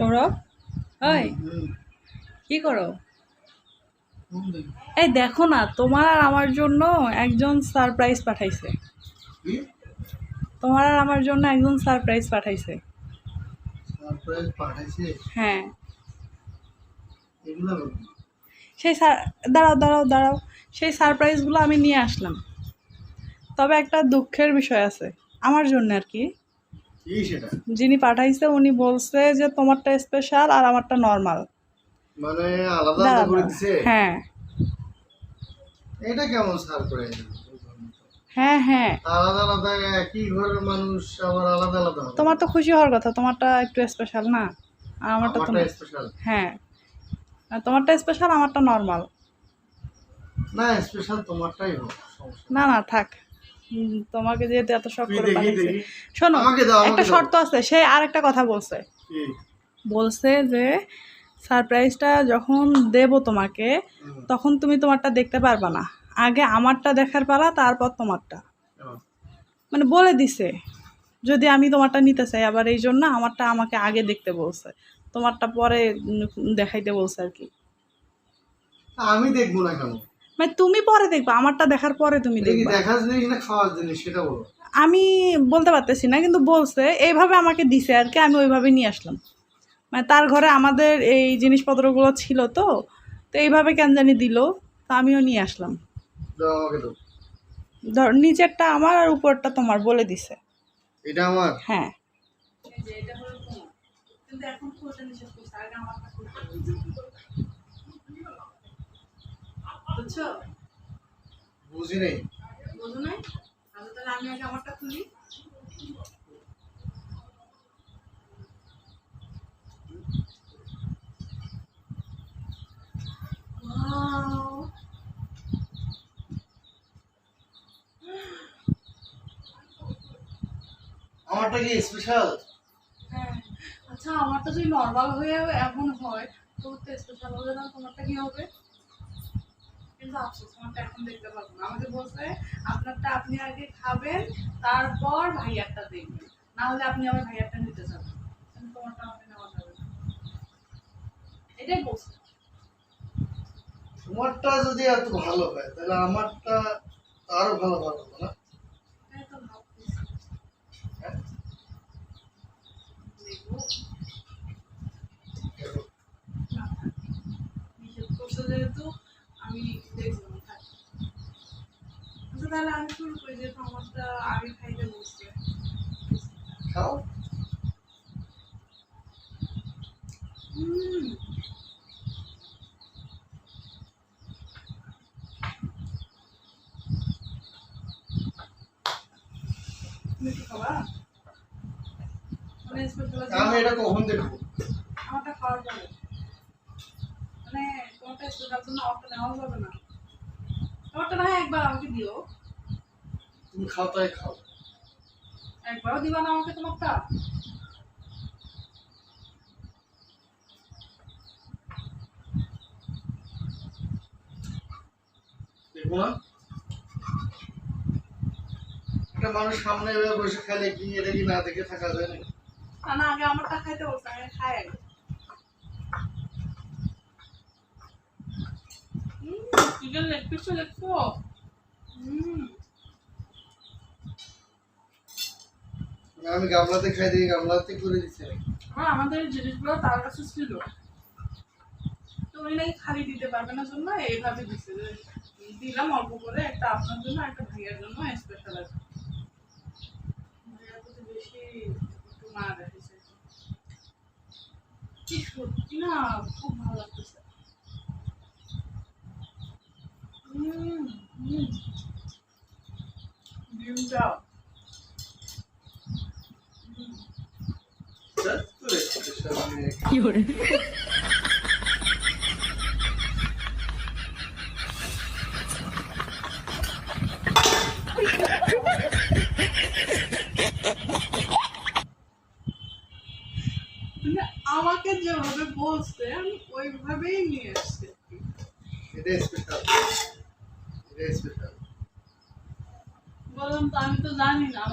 সৌরভ? ওই কি করো? এই দেখো না তোমার আর আমার জন্য একজন সারপ্রাইজ পাঠাইছে। তোমার আর আমার জন্য একজন সারপ্রাইজ পাঠাইছে। হ্যাঁ। সেই সার দাঁড়াও দাঁড়াও দাঁড়াও। সেই সারপ্রাইজগুলো আমি নিয়ে আসলাম। তবে একটা দুঃখের বিষয় আছে আমার জন্য আর কি। যিনি পাঠাইছে উনি বলছে যে তোমারটা স্পেশাল আর আমারটা নর্মাল মানে আলাদা আলাদা করে দিছে? হ্যাঁ। এটা কেমন সারপ্রাইজ হ্যাঁ হ্যাঁ। আলাদা আলাদা একই ঘরের মানুষ আবার আলাদা আলাদা তোমার তো খুশি হওয়ার কথা তোমারটা একটু স্পেশাল না? আর আমারটা তো স্পেশাল হ্যাঁ। আর তোমারটা স্পেশাল আমারটা নর্মাল না স্পেশাল তোমারটাই হোক না না থাক। তোমাকে যেহেতু এত শখ করে শোনো একটা শর্ত আছে সে আর একটা কথা বলছে। বলছে যে সারপ্রাইজটা যখন দেব তোমাকে তখন তুমি তোমারটা দেখতে পারবা না। আগে আমারটা দেখার পালা তারপর তোমারটা। মানে বলে দিছে যদি আমি তোমারটা নিতে চাই আবার এই জন্য আমারটা আমাকে আগে দেখতে বলছে। তোমারটা পরে দেখাইতে বলছে আর কি। আমি দেখব না কেন? মানে তুমি পরে দেখবা আমারটা দেখার পরে তুমি এটা দেখবা। জিনিস না খাওয়ার জিনিস সেটা বলো। আমি বলতে পারতেছি না কিন্তু বলছে এইভাবে আমাকে দিছে আর কি আমি ওইভাবে নিয়ে আসলাম। মানে তার ঘরে আমাদের এই জিনিসপত্রগুলো ছিল তো তো এইভাবে কেন জানি দিল তা আমিও নিয়ে আসলাম। ধর নিচেরটা আমার আর উপরটা তোমার বলে দিছে। এটা আমার? হ্যাঁ। বুঝছ? বুঝি নেই। বুঝো নাই? আচ্ছা তাহলে আমি আগে আমারটা খুলি। আমারটা কি স্পেশাল হ্যাঁ। আচ্ছা আমারটা যদি নর্মাল হয়ে এমন হয় তো তো স্পেশাল হলে না? তোমারটা কি হবে? কিন্তু আফসোস আমারটা এখন দেখতে পাবো না। আমাকে বলছে আপনারটা আপনি আগে খাবেন তারপর ভাইয়ারটা দেখবেন। না হলে আপনি আবার ভাইয়ারটা নিতে যাবেন। তোমারটা আমাকে নেওয়া যাবে এটাই বলছে। তোমারটা যদি এত ভালো হয় তাহলে আমারটা আরও ভালো ভালো না? হ্যাঁ? যেহেতু আমি দেখব আচ্ছা তাহলে আমি শুরু করি যেহেতু আমারটা আগে খাইতে বসছে। খাও। হুম। আমি এটা কখন দেখব আমারটা খাওয়ার পরে। তোমারটা জন্য আমারটা নেওয়া যাবে না। তোমারটা না একবার আমাকে দিও। তুমি খাও তাই খাও। একবারও দিবা না আমাকে তোমারটা? একটা মানুষ সামনে বসে খেলে কি এটা কি না দেখে থাকা যায় না আগে আমারটা খাইতে বলছে আগে খাই চিকেন লেগ পিসটা দেখছ আমি গামলাতে খাই দিই গামলাতে করে নাকি আমার আমাদের জিনিসগুলো তার কাছে ছিল। তো উনি নাকি খালি দিতে পারবে না জন্য এইভাবে দিচ্ছে যে দিলাম অল্প করে একটা আপনার জন্য একটা ভাইয়ের জন্য স্পেশাল আছে বেশি একটু রেখেছে কি সত্যি না খুব ভালো লাগতেছে। হুম হুম ডিমটা ধ্যাৎ তোরে, এসব নিয়ে কি করে আমাকে যেভাবে বলছে আমি ওইভাবেই নিয়ে এসছি এটা স্পেশাল এটা স্পেশাল বললাম তো আমি তো জানি না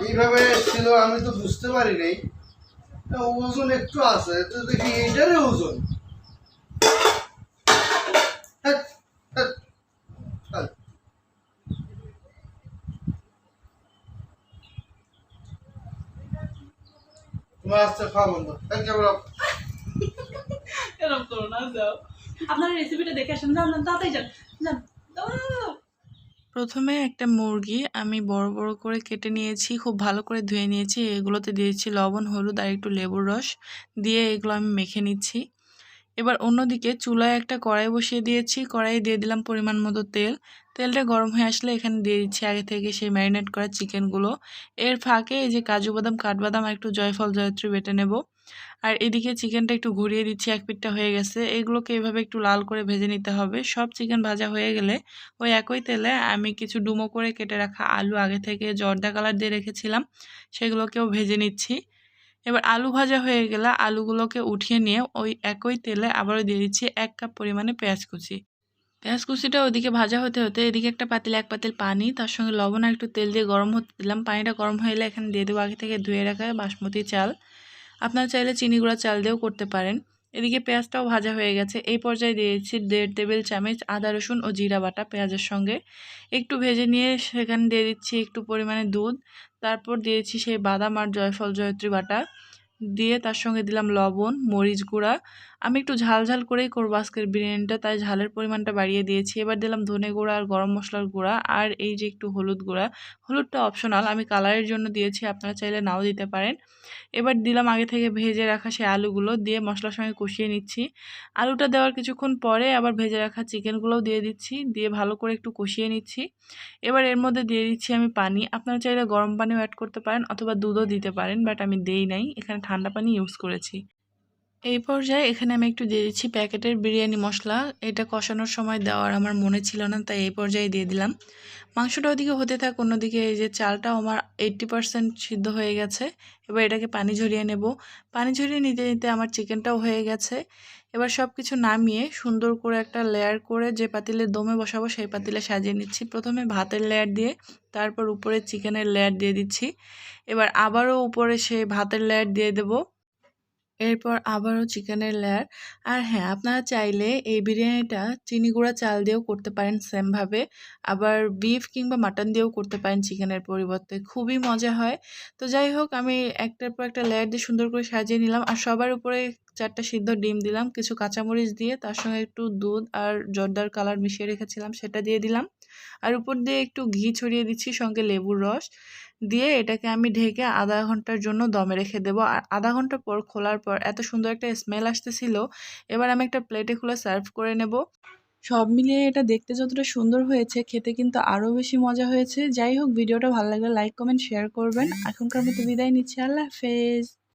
এইভাবে ছিল আমি তো বুঝতে পারি নাই ওজন একটু আছে তো দেখি এইটারই ওজন। হ্যাট, হ্যাট, হ্যাট। তোমার আসতে খাওয়া বন্ধ। এরকম করো না যাও। আপনার রেসিপিটা দেখে আসেন যান যান তাড়াতাড়ি যান। যান। প্রথমে একটা মুরগি আমি বড় বড় করে কেটে নিয়েছি, খুব ভালো করে ধুয়ে নিয়েছি। এগুলোতে দিয়েছি লবণ, হলুদ আর একটু লেবুর রস। দিয়ে এগুলো আমি মেখে নিচ্ছি। এবার অন্যদিকে চুলায় একটা কড়াই বসিয়ে দিয়েছি। কড়াই দিয়ে দিলাম পরিমাণ মতো তেল। তেলটা গরম হয়ে আসলে এখানে দিয়ে দিচ্ছি আগে থেকে সেই ম্যারিনেট করা চিকেনগুলো। এর ফাঁকে এই যে কাজু বাদাম, কাঠবাদাম একটু জয়ফল, জয়ত্রী বেটে নেব। আর এদিকে চিকেনটা একটু ঘুরিয়ে দিচ্ছি, এক পিঠটা হয়ে গেছে। এগুলোকে এভাবে একটু লাল করে ভেজে নিতে হবে। সব চিকেন ভাজা হয়ে গেলে ওই একই তেলে আমি কিছু ডুমো করে কেটে রাখা আলু আগে থেকে জর্দা কালার দিয়ে রেখেছিলাম, সেগুলোকেও ভেজে নিচ্ছি। এবার আলু ভাজা হয়ে গেলে আলুগুলোকে উঠিয়ে নিয়ে ওই একই তেলে আবারও দিয়ে দিচ্ছি এক কাপ পরিমাণে পেঁয়াজ কুচি। পেঁয়াজ কুচিটা ওদিকে ভাজা হতে হতে এদিকে একটা পাতিল, এক পাতিল পানি, তার সঙ্গে লবণ আর একটু তেল দিয়ে গরম হতে দিলাম। পানিটা গরম হয়ে এলে এখানে দিয়ে দেবো আগে থেকে ধুয়ে রাখা বাসমতি চাল। আপনারা চাইলে চিনি গুঁড়া চাল দিয়েও করতে পারেন। এদিকে পেঁয়াজটাও ভাজা হয়ে গেছে। এই পর্যায়ে দিয়েছি দেড় টেবিল চামচ আদা, রসুন ও জিরা বাটা পেঁয়াজের সঙ্গে। একটু ভেজে নিয়ে সেখানে দিয়ে দিচ্ছি একটু পরিমাণে দুধ। তারপর দিয়েছি সেই বাদাম আর জয়ফল, জয়ত্রী বাটা। দিয়ে তার সঙ্গে দিলাম লবণ, মরিচ গুঁড়া। আমি একটু ঝাল ঝাল করেই করব আজকের বিরিয়ানিটা, তাই ঝালের পরিমাণটা বাড়িয়ে দিয়েছি। এবার দিলাম ধনে গুঁড়া আর গরম মশলার গুঁড়া আর এই যে একটু হলুদ গুঁড়া। হলুদটা অপশনাল আমি কালারের জন্য দিয়েছি, আপনারা চাইলে নাও দিতে পারেন। এবার দিলাম আগে থেকে ভেজে রাখা সেই আলুগুলো দিয়ে মশলার সঙ্গে কষিয়ে নিচ্ছি। আলুটা দেওয়ার কিছুক্ষণ পরে আবার ভেজে রাখা চিকেনগুলোও দিয়ে দিচ্ছি, দিয়ে ভালো করে একটু কষিয়ে নিচ্ছি। এবার এর মধ্যে দিয়ে দিচ্ছি আমি পানি, আপনারা চাইলে গরম পানিও অ্যাড করতে পারেন অথবা দুধও দিতে পারেন বাট আমি দেই নাই, এখানে ঠান্ডা পানি ইউজ করেছি। এই পর্যায়ে এখানে আমি একটু দিয়ে দিচ্ছি প্যাকেটের বিরিয়ানি মশলা। এটা কষানোর সময় দেওয়ার আমার মনে ছিল না, তাই এই পর্যায়ে দিয়ে দিলাম। মাংসটা ওদিকে হতে থাক, অন্যদিকে এই যে চালটাও আমার এইট্টি পারসেন্ট সিদ্ধ হয়ে গেছে। এবার এটাকে পানি ঝরিয়ে নেব। পানি ঝরিয়ে নিতে নিতে আমার চিকেনটাও হয়ে গেছে। এবার সব কিছু নামিয়ে সুন্দর করে একটা লেয়ার করে যে পাতিলে দমে বসাবো, সেই পাতিলে সাজিয়ে নিচ্ছি। প্রথমে ভাতের লেয়ার দিয়ে, তারপর উপরে চিকেনের লেয়ার দিয়ে দিচ্ছি। এবার আবারও উপরে সেই ভাতের লেয়ার দিয়ে দেবো। এরপর আবারও চিকেনের লেয়ার। আর হ্যাঁ আপনারা চাইলে এই বিরিয়ানিটা চিনি গুঁড়া, চাল দিয়েও করতে পারেন সেমভাবে আবার বিফ কিংবা মাটন দিয়েও করতে পারেন চিকেনের পরিবর্তে। খুবই মজা হয়। তো যাই হোক, আমি একটার পর একটা লেয়ার দিয়ে সুন্দর করে সাজিয়ে নিলাম। আর সবার উপরে চারটা সিদ্ধ ডিম দিলাম, কিছু কাঁচামরিচ দিয়ে তার সঙ্গে একটু দুধ আর জর্দার কালার মিশিয়ে রেখেছিলাম, সেটা দিয়ে দিলাম। আর উপর দিয়ে একটু ঘি ছড়িয়ে দিচ্ছি, সঙ্গে লেবুর রস। দিয়ে এটাকে আমি ঢেকে আধা ঘণ্টার জন্য দমে রেখে দেবো। আর আধা ঘণ্টা পর খোলার পর এত সুন্দর একটা স্মেল আসতেছিল, এবার আমি একটা প্লেটে খুলে সার্ভ করে নেব। সব মিলিয়ে এটা দেখতে যতটা সুন্দর হয়েছে, খেতে কিন্তু আরও বেশি মজা হয়েছে। যাই হোক, ভিডিওটা ভালো লাগলে লাইক কমেন্ট শেয়ার করবেন। এখনকার মতো বিদায় নিচ্ছি। আল্লাহ হাফেজ।